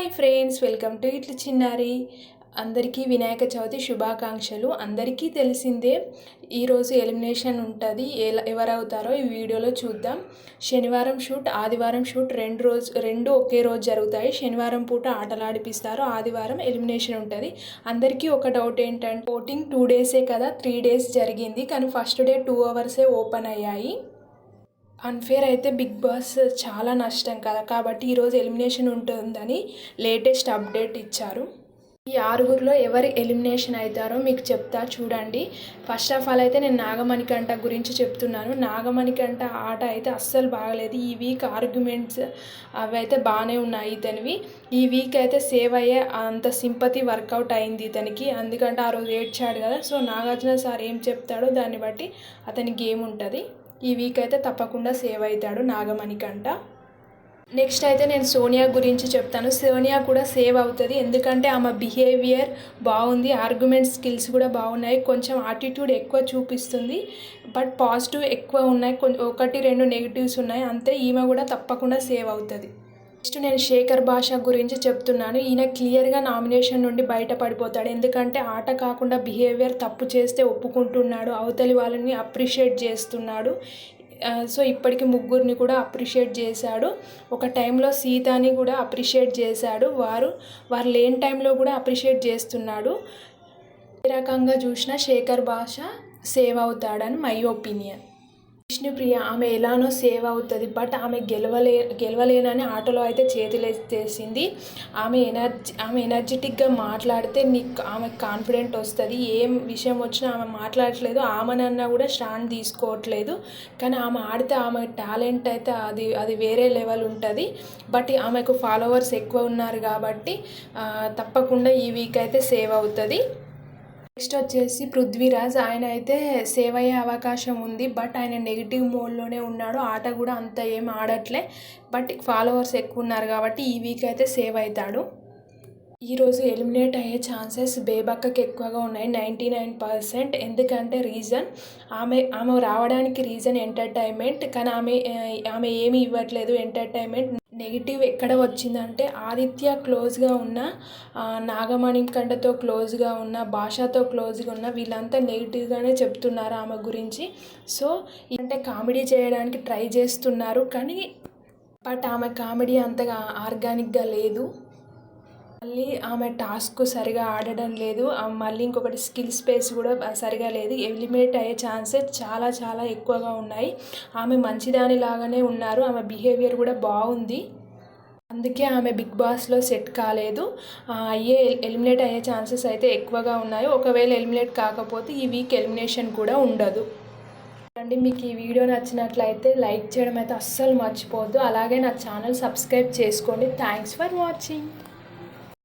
Hi friends welcome to ఇట్ల చిన్నారి. అందరికీ వినాయక చవితి శుభాకాంక్షలు. అందరికీ తెలిసిందే ఈరోజు ఎలిమినేషన్ ఉంటుంది. ఎలా ఎవరవుతారో ఈ వీడియోలో చూద్దాం. శనివారం షూట్ ఆదివారం షూట్ రెండు రోజు రెండు ఒకే రోజు జరుగుతాయి. శనివారం పూట ఆటలాడిపిస్తారు ఆదివారం ఎలిమినేషన్ ఉంటుంది. అందరికీ ఒక డౌట్ ఏంటంటే ఓటింగ్ టూ డేసే కదా త్రీ డేస్ జరిగింది. కానీ ఫస్ట్ డే టూ అవర్సే ఓపెన్ అయ్యాయి. అన్ఫేర్ అయితే బిగ్ బాస్ చాలా నష్టం కదా. కాబట్టి ఈరోజు ఎలిమినేషన్ ఉంటుందని లేటెస్ట్ అప్డేట్ ఇచ్చారు. ఈ ఆరుగురిలో ఎవరు ఎలిమినేషన్ అవుతారో మీకు చెప్తా చూడండి. ఫస్ట్ ఆఫ్ ఆల్ అయితే నేను నాగమణికంట గురించి చెప్తున్నాను. నాగమణికంట ఆట అయితే అస్సలు బాగలేదు. ఈ వీక్ ఆర్గ్యుమెంట్స్ అవి అయితే బాగానే ఉన్నాయి ఇతనివి. ఈ వీక్ అయితే సేవ్ అయ్యే అంత సింపతి వర్కౌట్ అయింది ఇతనికి. ఎందుకంటే ఆ రోజు ఏడ్చాడు కదా. సో నాగార్జున సార్ ఏం చెప్తాడో దాన్ని బట్టి అతని గేమ్ ఉంటుంది. ఈ వీక్ అయితే తప్పకుండా సేవ్ అవుతాడు నాగమణికంట నెక్స్ట్ అయితే నేను సోనియా గురించి చెప్తాను. సోనియా కూడా సేవ్ అవుతుంది. ఎందుకంటే ఆమె బిహేవియర్ బాగుంది ఆర్గ్యుమెంట్ స్కిల్స్ కూడా బాగున్నాయి కొంచెం ఆటిట్యూడ్ ఎక్కువ చూపిస్తుంది బట్ పాజిటివ్ ఎక్కువ ఉన్నాయి కొంచెం ఒకటి రెండు నెగిటివ్స్ ఉన్నాయి అంతే ఈమె కూడా తప్పకుండా సేవ్ అవుతుంది. నెక్స్ట్ నేను శేఖర్ భాష గురించి చెప్తున్నాను. ఈయన క్లియర్గా నామినేషన్ నుండి బయటపడిపోతాడు. ఎందుకంటే ఆట కాకుండా బిహేవియర్ తప్పు చేస్తే ఒప్పుకుంటున్నాడు. అవతలి వాళ్ళని అప్రిషియేట్ చేస్తున్నాడు. సో ఇప్పటికి ముగ్గురిని కూడా అప్రిషియేట్ చేశాడు. ఒక టైంలో సీతాని కూడా అప్రిషియేట్ చేశాడు. వారు వారు లేని టైంలో కూడా అప్రిషియేట్ చేస్తున్నాడు. ఏ రకంగా చూసినా శేఖర్ భాష సేవ్ అవుతాడని మై ఒపీనియన్ విష్ణుప్రియ ఆమె ఎలానో సేవ్ అవుతుంది బట్ ఆమె గెలవలే గెలవలేనని ఆటలో అయితే చేతులేసేసింది ఆమె ఎనర్జీ ఆమె ఎనర్జెటిక్గా మాట్లాడితే నీకు ఆమె కాన్ఫిడెంట్ వస్తుంది. ఏం విషయం వచ్చినా ఆమె మాట్లాడట్లేదు. ఆమెనన్నా కూడా స్టాండ్ తీసుకోవట్లేదు. కానీ ఆమె ఆడితే ఆమె టాలెంట్ అయితే అది అది వేరే లెవెల్ ఉంటుంది. బట్ ఆమెకు ఫాలోవర్స్ ఎక్కువ ఉన్నారు కాబట్టి తప్పకుండా ఈ వీక్ అయితే సేవ్ అవుతుంది. నెక్స్ట్ వచ్చేసి పృథ్వీరాజ్. ఆయన అయితే సేవ్ అయ్యే అవకాశం ఉంది బట్ ఆయన నెగిటివ్ మోడ్లోనే ఉన్నాడు. ఆట కూడా అంత ఏం ఆడట్లే బట్ ఫాలోవర్స్ ఎక్కువ ఉన్నారు కాబట్టి ఈ వీక్ అయితే సేవ్ అవుతాడు. ఈరోజు ఎలిమినేట్ అయ్యే ఛాన్సెస్ బేబక్కకి ఎక్కువగా ఉన్నాయి నైంటీ నైన్ పర్సెంట్. ఎందుకంటే రీజన్ ఆమె ఆమె రావడానికి రీజన్ ఎంటర్టైన్మెంట్. కానీ ఆమె ఆమె ఏమి ఇవ్వట్లేదు ఎంటర్టైన్మెంట్ నెగిటివ్ ఎక్కడ వచ్చిందంటే ఆదిత్య క్లోజ్గా ఉన్న నాగమణి కండతో క్లోజ్గా ఉన్న భాషతో క్లోజ్గా ఉన్న వీళ్ళంతా నెగిటివ్గానే చెప్తున్నారు ఆమె గురించి. సో అంటే కామెడీ చేయడానికి ట్రై చేస్తున్నారు కానీ బట్ ఆమె కామెడీ అంతగా ఆర్గానిక్గా లేదు. మళ్ళీ ఆమె టాస్క్ సరిగా ఆడడం లేదు. మళ్ళీ ఇంకొకటి స్కిల్ స్పేస్ కూడా సరిగా లేదు. ఎలిమినేట్ అయ్యే ఛాన్సెస్ చాలా చాలా ఎక్కువగా ఉన్నాయి. ఆమె మంచిదాని లాగానే ఉన్నారు. ఆమె బిహేవియర్ కూడా బాగుంది. అందుకే ఆమె బిగ్ బాస్లో సెట్ కాలేదు. అయ్యే ఎలిమినేట్ అయ్యే ఛాన్సెస్ అయితే ఎక్కువగా ఉన్నాయి. ఒకవేళ ఎలిమినేట్ కాకపోతే ఈ వీక్ ఎలిమినేషన్ కూడా ఉండదు. అండి మీకు ఈ వీడియో నచ్చినట్లయితే లైక్ చేయడం అయితే అస్సలు మర్చిపోవద్దు. అలాగే నా ఛానల్ సబ్స్క్రైబ్ చేసుకోండి. Thanks for watching